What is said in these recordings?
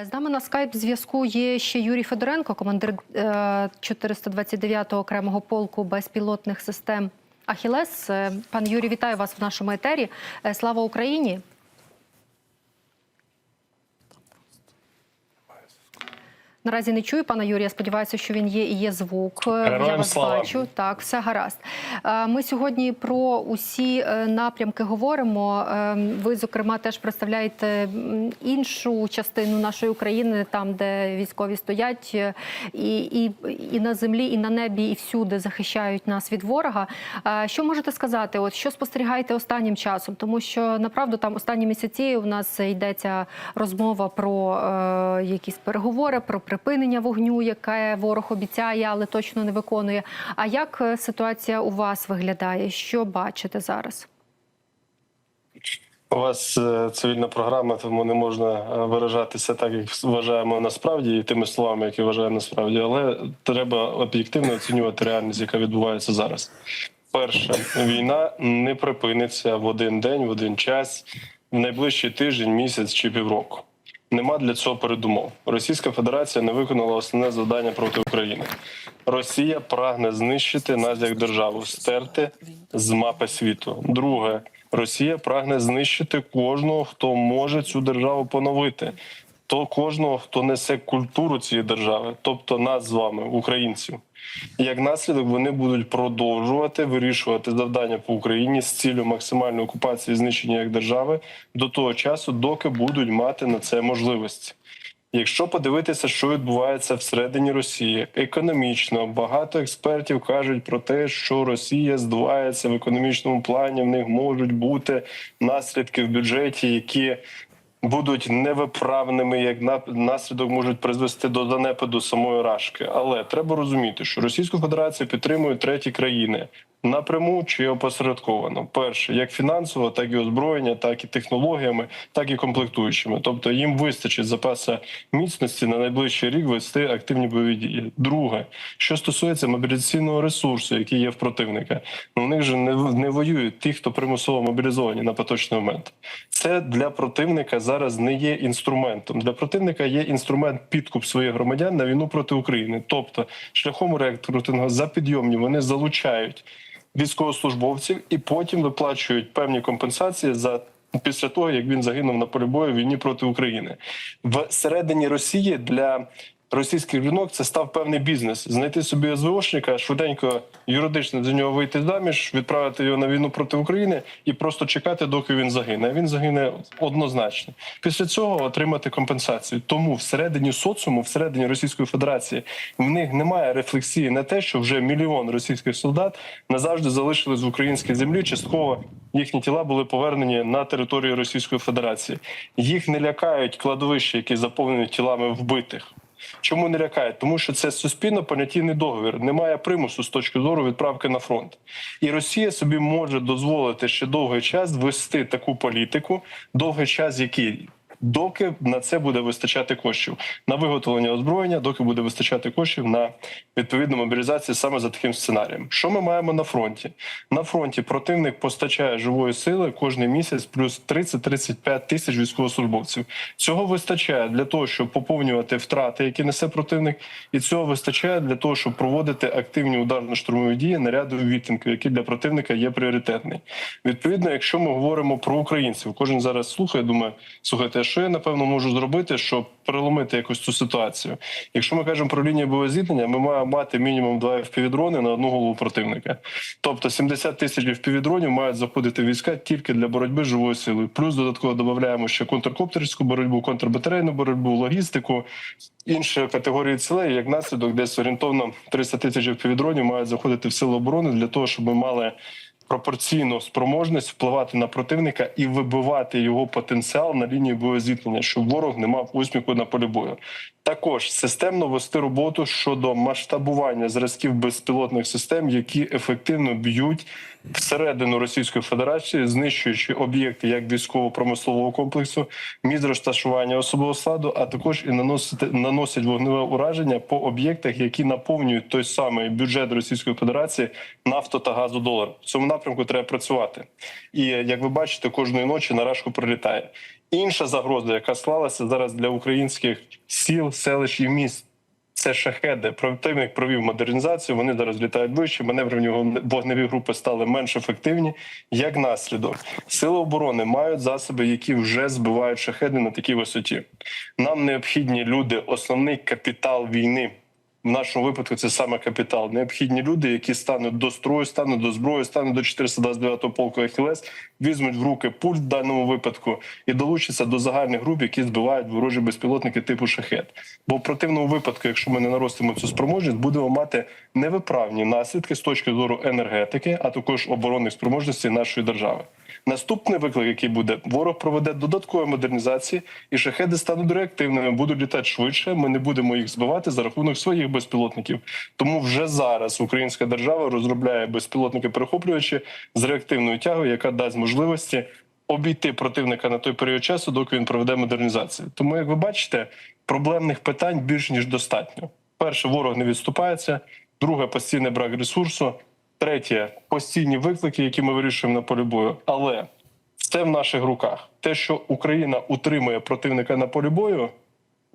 Е, З нами на скайп зв'язку є ще Юрій Федоренко, командир е, 429-го окремого полку безпілотних систем Ахілес. Е, Пан Юрій, вітаю вас в нашому етері. Е, Слава Україні! Наразі не чую пана Юрія. Сподіваюся, що він є і є звук. Е, Я вас слава. бачу. Так, все гаразд. Е, Ми сьогодні про усі е, напрямки говоримо. Ви, зокрема, теж представляєте іншу частину нашої України, там, де військові стоять і, і, і на землі, і на небі, і всюди захищають нас від ворога. Що можете сказати? От що спостерігаєте останнім часом? Тому що направду там останні місяці у нас йдеться розмова про е, якісь переговори, про припинення вогню, яке ворог обіцяє, але точно не виконує. А як е, ситуація у вас виглядає? Що бачите зараз? У вас е, цивільна програма, тому не можна е, виражатися так, як вважаємо насправді, і тими словами, які вважаємо насправді, але треба об'єктивно оцінювати реальність, яка відбувається зараз. Перше, війна не припиниться в один день, в один час, в найближчий тиждень, місяць чи півроку. Нема для цього передумов. Російська Федерація не виконала основне завдання проти України. Росія прагне знищити нас як державу, стерти з мапи світу. Друге, Росія прагне знищити кожного, хто може цю державу поновити. То кожного, хто несе культуру цієї держави, тобто нас з вами, українців. Як наслідок вони будуть продовжувати вирішувати завдання по Україні з ціллю максимальної окупації і знищення як держави до того часу, доки будуть мати на це можливості. Якщо подивитися, що відбувається всередині Росії, економічно багато експертів кажуть про те, що Росія здувається в економічному плані. В них можуть бути наслідки в бюджеті, які будуть невиправними, як на- наслідок можуть призвести до занепаду самої рашки. Але треба розуміти, що Російську Федерацію підтримують треті країни напряму чи опосередковано. Перше, як фінансово, так і озброєння, так і технологіями, так і комплектуючими. Тобто їм вистачить запаса міцності на найближчий рік вести активні бойові дії. Друге, що стосується мобілізаційного ресурсу, який є в противника, ну у них же не, не воюють ті, хто примусово мобілізовані на поточний момент. Це для противника зараз не є інструментом. Для противника є інструмент підкуп своїх громадян на війну проти України. Тобто, шляхом рекрутингу за підйомні вони залучають військовослужбовців і потім виплачують певні компенсації за. Після того як він загинув на полі бою війні проти України в середині Росії для російських жінок це став певний бізнес. Знайти собі СВОшника, швиденько юридично за нього вийти заміж, відправити його на війну проти України і просто чекати, доки він загине. Він загине однозначно. Після цього отримати компенсацію. Тому всередині соціуму, всередині Російської Федерації, в них немає рефлексії на те, що вже мільйон російських солдат назавжди залишились в українській землі. Частково їхні тіла були повернені на територію Російської Федерації. Їх не лякають кладовища, які заповнені тілами вбитих. Чому не лякають? Тому що це суспільно понятійний договір. Немає примусу з точки зору відправки на фронт. І Росія собі може дозволити ще довгий час вести таку політику, довгий час, який. Доки на це буде вистачати коштів на виготовлення озброєння, доки буде вистачати коштів на відповідну мобілізацію саме за таким сценарієм. Що ми маємо на фронті? На фронті противник постачає живої сили кожен місяць плюс 30-35 тисяч військовослужбовців. Цього вистачає для того, щоб поповнювати втрати, які несе противник, і цього вистачає для того, щоб проводити активні ударно-штурмові дії наряду відтинків, які для противника є пріоритетний. Відповідно, якщо ми говоримо про українців, кожен зараз слухає, думає, слухайте, що я напевно можу зробити, щоб переломити якось цю ситуацію? Якщо ми кажемо про лінію бойового зіткнення, ми маємо мати мінімум два FPV-дрони на одну голову противника. Тобто 70 тисяч FPV-дронів мають заходити війська тільки для боротьби живою силою. Плюс додатково додаємо ще контркоптерську боротьбу, контрбатарейну боротьбу, логістику, інші категорії цілей. Як наслідок, десь орієнтовно 300 тисяч FPV-дронів мають заходити в сили оборони для того, щоб ми мали пропорційну спроможність впливати на противника і вибивати його потенціал на лінії боєзіткнення, щоб ворог не мав усміху на полі бою. Також системно вести роботу щодо масштабування зразків безпілотних систем, які ефективно б'ють всередину Російської Федерації, знищуючи об'єкти як військово-промислового комплексу, місць розташування особового складу, а також і наносити наносять вогневе ураження по об'єктах, які наповнюють той самий бюджет Російської Федерації нафто та газу долар. В цьому напрямку треба працювати. І як ви бачите, кожної ночі на рашку прилітає. Інша загроза, яка склалася зараз для українських сіл, селищ і міст. Це шахеди. Противник провів модернізацію. Вони зараз літають вище. Маневрені вогневі групи стали менш ефективні. Як наслідок, сили оборони мають засоби, які вже збивають шахеди на такій висоті. Нам необхідні люди, основний капітал війни. В нашому випадку це саме капітал. Необхідні люди, які стануть до строю, стануть до зброї, стануть до 429-го полку Ахілес, візьмуть в руки пульт в даному випадку і долучаться до загальних груп, які збивають ворожі безпілотники типу шахет. Бо в противному випадку, якщо ми не наростимо цю спроможність, будемо мати невиправні наслідки з точки зору енергетики, а також оборонних спроможностей нашої держави. Наступний виклик, який буде, ворог проведе додаткові модернізації, і шахеди стануть реактивними, будуть літати швидше. Ми не будемо їх збивати за рахунок своїх безпілотників. Тому вже зараз українська держава розробляє безпілотники перехоплювачі з реактивною тягою, яка дасть можливості обійти противника на той період часу, доки він проведе модернізацію. Тому, як ви бачите, проблемних питань більш ніж достатньо. Перше, ворог не відступається. Друге, постійний брак ресурсу. Третє постійні виклики, які ми вирішуємо на полі бою. Але це в наших руках. Те, що Україна утримує противника на полі бою,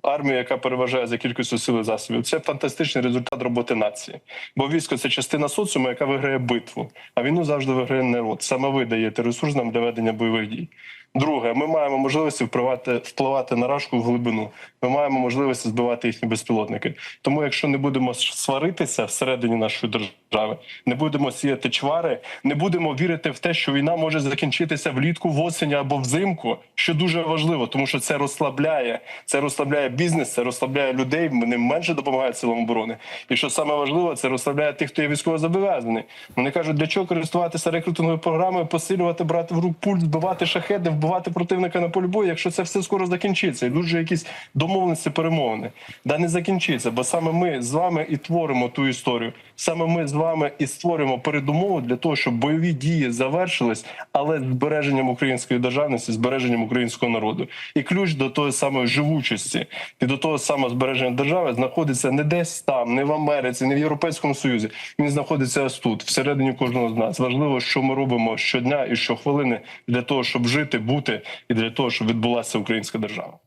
армію, яка переважає за кількістю сил і засобів, це фантастичний результат роботи нації. Бо військо це частина соціуму, яка виграє битву. А війну завжди виграє народ. Саме ви даєте ресурс нам для ведення бойових дій. Друге, ми маємо можливості впливати, впливати на рашку в глибину. Ми маємо можливості збивати їхні безпілотники. Тому, якщо не будемо сваритися всередині нашої держави, не будемо сіяти чвари, не будемо вірити в те, що війна може закінчитися влітку, в осені або взимку, що дуже важливо, тому що це розслабляє, це розслабляє бізнес, це розслабляє людей. Вони менше допомагають силам оборони. І що саме важливо, це розслабляє тих, хто є військово зобов'язаний. Вони кажуть, для чого користуватися рекрутинговою програмою, посилювати, брати в рук пульт, збивати шахеди, вбивати противника на полі бою, якщо це все скоро закінчиться. Йдуть же якісь домовленості, перемовини. Да не закінчиться, бо саме ми з вами і творимо ту історію. Саме ми з вами і створюємо передумову для того, щоб бойові дії завершились, але з збереженням української державності, збереженням українського народу. І ключ до тої самої живучості і до того самого збереження держави знаходиться не десь там, не в Америці, не в Європейському Союзі. Він знаходиться ось тут, всередині кожного з нас. Важливо, що ми робимо щодня і щохвилини для того, щоб жити, бути, і для того, щоб відбулася українська держава.